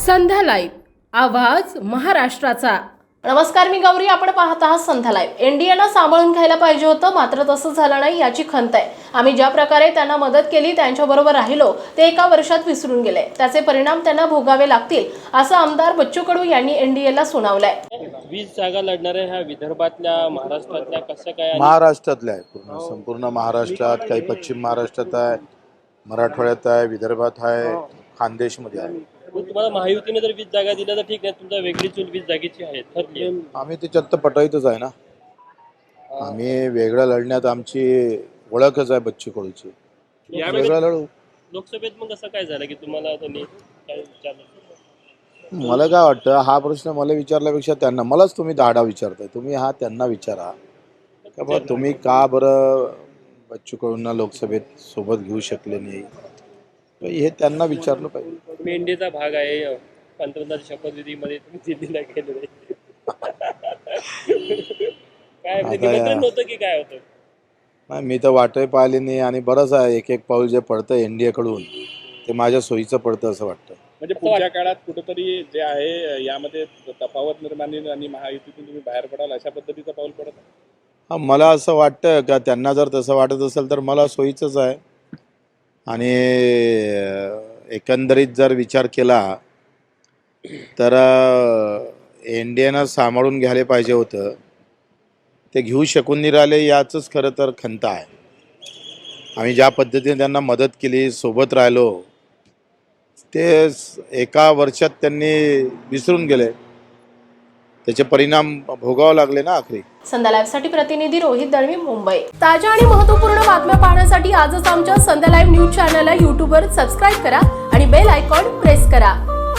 संध्या live. आवाज महाराष्ट्राचा. नमस्कार मी गौरी. आपण पाहत आहात संध्या लाईव्ह. एनडीएनं सांभाळून घ्यायला पाहिजे होतं मात्र तसं झालं नाही याची खंत आहे. आम्ही ज्या प्रकारे त्यांना मदत केली त्यांच्याबरोबर राहिलो ते एका वर्षात विसरून गेले. त्याचे परिणाम त्यांना भोगावे लागतील असं आमदार बच्चू कडू यांनी एनडीएला सुनावलंय. वीस जागा लढणाऱ्या ह्या विदर्भातल्या महाराष्ट्रातल्या कसं काय महाराष्ट्रातल्या आहे पूर्ण संपूर्ण महाराष्ट्रात काही पश्चिम महाराष्ट्रात आहे मराठवाड्यात आहे विदर्भात आहे खानदेशमध्ये आहे. मग तुम्हाला महायुतीने जर वीस जागा दिल्या तर ठीक आहे तुमचा वेगळी चूल वीस जागेची आहे ठरली आहे. आम्ही त्याच्यात तर पटाईतच आहे ना. आम्ही वेगळं लढण्यात आमची ओळखच आहे बच्चू कडूची वेगळं लढू. लोकसभेत मग कसं काय झालं की तुम्हाला त्यांनी काय विचारलं? मला काय वाटतं हा प्रश्न मला विचारल्यापेक्षा त्यांना मलाच तुम्ही दाडा विचारताय. तुम्ही हा त्यांना विचारा. का बा तुम्ही का बरं बच्चू कडूंना लोकसभेत सोबत घेऊ शकले नाही? हे त्यांना विचारलं पाहिजे. इंडियाचा भाग आहे पंतप्रधान शपथविधीमध्ये तुम्ही दिल्लीला गेलेले काय म्हणजे आता या- निमंत्रण नव्हतं की काय होतं? नाही मी तर वाटही पाहिली नाही आणि बरंच आहे एक एक पाऊल जे पडतं एन डी एकडून ते माझ्या सोयीचं पडतं असं वाटतं. म्हणजे पुढच्या काळात कुठेतरी जे आहे यामध्ये तफावत निर्माण होईल आणि महायुतीतून तुम्ही बाहेर पडाल अशा पद्धतीचं पाऊल पडत आहे. हा मला असं वाटतं का त्यांना जर तसं वाटत असेल तर मला सोयीचंच आहे. आणि एकंदरीत जर विचार केला तर एन सांभाळून घ्यायला पाहिजे होतं. ते घेऊ शकून नाही राहिले याचंच खरं तर खंत आहे. आम्ही ज्या पद्धतीने त्यांना मदत केली सोबत राहिलो ते एका वर्षात त्यांनी विसरून गेले. त्याचे परिणाम भोगावे लागले ना आखरी. संध्या लाईव्हसाठी प्रतिनिधी रोहित दळवी मुंबई. ताज्या आणि महत्त्वपूर्ण बातम्या पाहण्यासाठी आजच आमच्या संध्या लाईव्ह न्यूज चॅनलला यूट्यूबवर सबस्क्राईब करा आणि बेल आयकॉन प्रेस करा.